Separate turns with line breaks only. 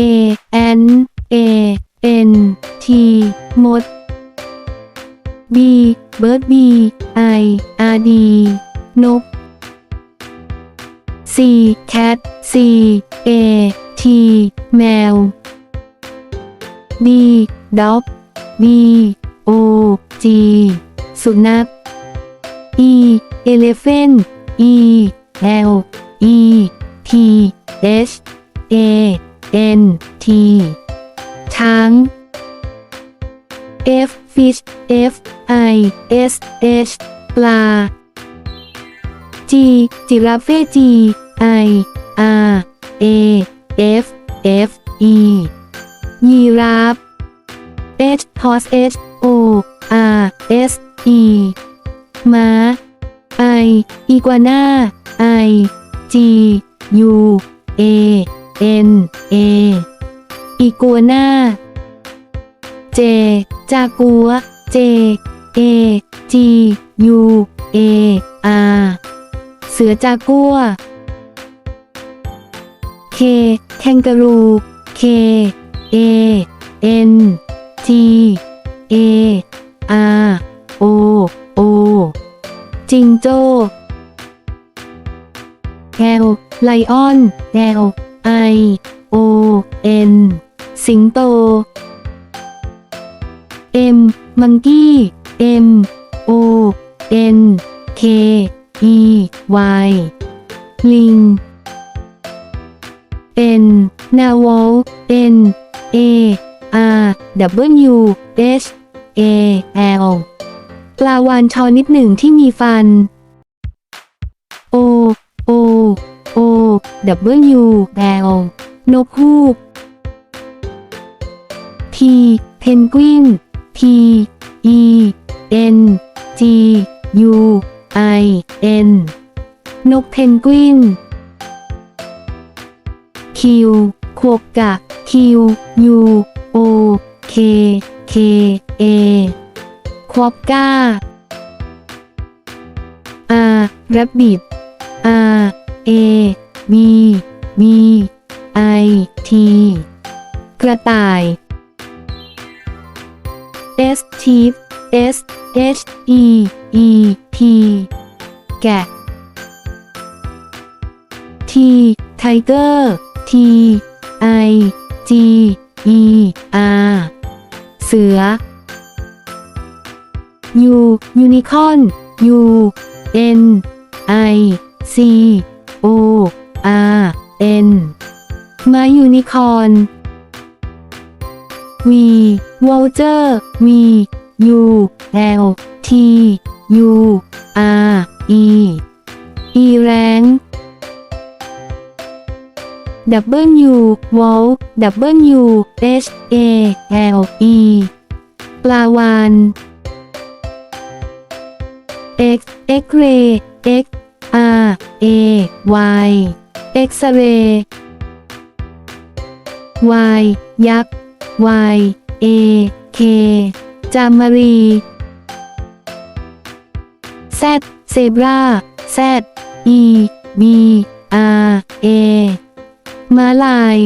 A N A N T มด B bird B I R D นก C cat C A T แมว D dog D O G สุนัข E elephant E L E T H A N T ช้าง F fish F I S H ปลา G จิราเฟ G I R A F F E ยีราฟ H horse H O R S E มา้า I อีกัวน่า I G U A N A อีกัวน่า J จากัว J A G U A R เสือจากัว K แคนการู K A N T A R O O จิงโจ้แอลไลออนแอล I O N สิงโต M มังกี้ M O N K E Y ลิง N นาวอล N A R W S A L ปลาวานชอนิดหนึ่งที่มีฟัน O W L นกฮูก P Penguin T E N G U I N นกเพนกวิน Q โคกกะ Q U O K K A ควบก้า R Rabbit R A B B I T กระต่าย S T S H E E T แกะ T Tiger T I G E R เสือ U Unicorn U N I C O อ R นมายูนิคอน V วอลเจอร์วียูแอลท V U L T U R E E แรงดับเบิลยูวอลดับเบิลยูเอสเอแอลอีปลาวานเอ็กเอ็กเรอาร์เอวเอ็กซเรย์ายักษ์อเคจามารีดเซบรา Z E B เอมาลาย